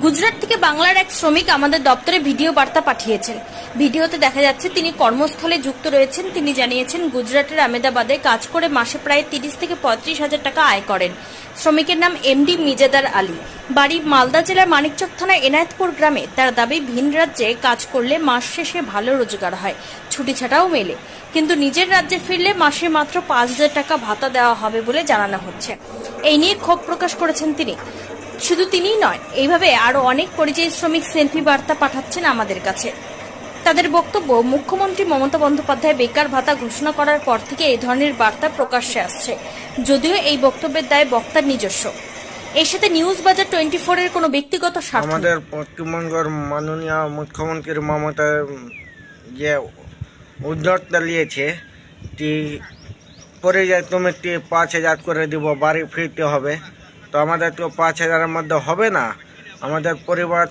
গুজরাট থেকে বাংলার এক শ্রমিক আমাদের দপ্তরে ভিডিও বার্তা পাঠিয়েছেন। ভিডিওতে দেখা যাচ্ছে তিনি কর্মস্থলে যুক্ত রয়েছেন। তিনি জানিয়েছেন, গুজরাটের আমেদাবাদে কাজ করে মাসে প্রায় তিরিশ থেকে পঁয়ত্রিশ হাজার টাকা আয় করেন। শ্রমিকের নাম এমডি মিজাদার আলী। বাড়ি মালদা জেলার মানিকচক থানার এনায়েতপুর গ্রামে। তার দাবি, ভিন রাজ্যে কাজ করলে মাস শেষে ভালো রোজগার হয়। ছুটি ছাটাও মেলে। কিন্তু নিজের রাজ্যে ফিরলে মাসে মাত্র পাঁচ হাজার টাকা ভাতা দেওয়া হবে বলে জানানো হচ্ছে। এই নিয়ে ক্ষোভ প্রকাশ করেছেন তিনি। শুধু তিনিই নয়, এইভাবে আরও অনেক পরিযায়ী শ্রমিক সেলফি বার্তা পাঠাচ্ছেন আমাদের কাছে। তাদের বক্তব্য, মুখ্যমন্ত্রী মমতা বন্দ্যোপাধ্যায় বেকার ভাতা ঘোষণা করার পর থেকে এই ধরনের বার্তা প্রকাশ্যে আসছে। যদিও এই বক্তব্যের দায় বক্তার নিজস্ব। এর সাথে নিউজ বাজার টোয়েন্টি ফোর এর কোনো ব্যক্তিগত আমাদের পশ্চিমবঙ্গের মাননীয় মুখ্যমন্ত্রী মমতা যে উদ্যোগটা নিয়েছে টি পরে যায় তুমি পাঁচ হাজার করে দিব, বাড়ি ফিরতে হবে। আমাদের তো পাঁচ হাজারের মধ্যে হবে না। আমাদের পরিবার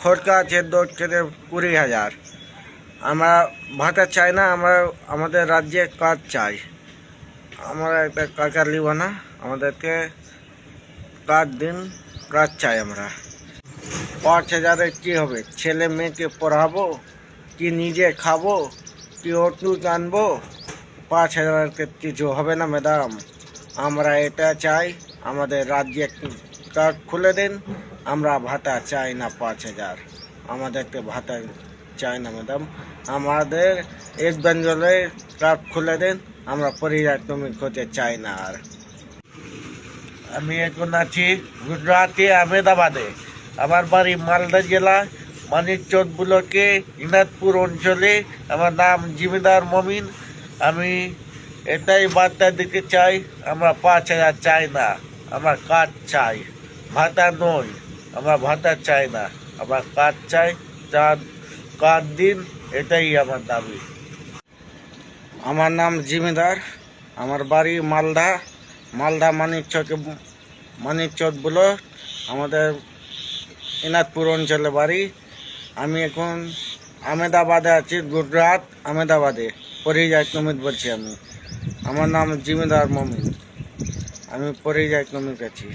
খরচা আছে দশ থেকে কুড়ি হাজার। আমরা ভাতা চাই না, আমরা আমাদের রাজ্যে কাজ চাই। আমরা একটা কাকার নিব না, আমাদেরকে কাজ দিন, কাজ চাই আমরা। পাঁচ হাজারে কি হবে? ছেলে মেয়েকে পড়াবো, কি নিজে খাব, কি ওটুক আনব? পাঁচ হাজার কিছু হবে না ম্যাডাম আমরা এটা চাই। আমাদের রাজ্যে কার্ড খুলে দিন, আমরা ভাতা চাই না পাঁচ হাজার। আমাদেরকে ভাতা চাই না ম্যাডাম আমাদের এক বেঞ্জলের কার্ড খুলে দিন, আমরা তুমি হতে চাই না আর। আমি এখন আছি গুজরাটে, আহমেদাবাদে। আমার বাড়ি মালদা জেলা, মানিকচক ব্লকে, ইনাদপুর অঞ্চলে। আমার নাম জিমিদার মমিন। আমি এটাই বার্তা দিতে চাই, আমরা পাঁচ হাজার চাই না। আমার কাজ চাই। ভাতা নয়, আমরা ভাতা চাই না। আমার কাজ চাই চার কাজ দিন, এটাই আমার দাবি। আমার নাম জিমিদার, আমার বাড়ি মালদা। মালদা মানিকচক মানিকচক ব্লক, আমাদের এনাদপুর অঞ্চলে বাড়ি। আমি এখন আহমেদাবাদে আছি, গুজরাট আহমেদাবাদে। পরিযায়ী শ্রমিক বলছি আমি। আমার নাম জিমিদার মমিন আমি পরিযায়ী শ্রমিক আছি।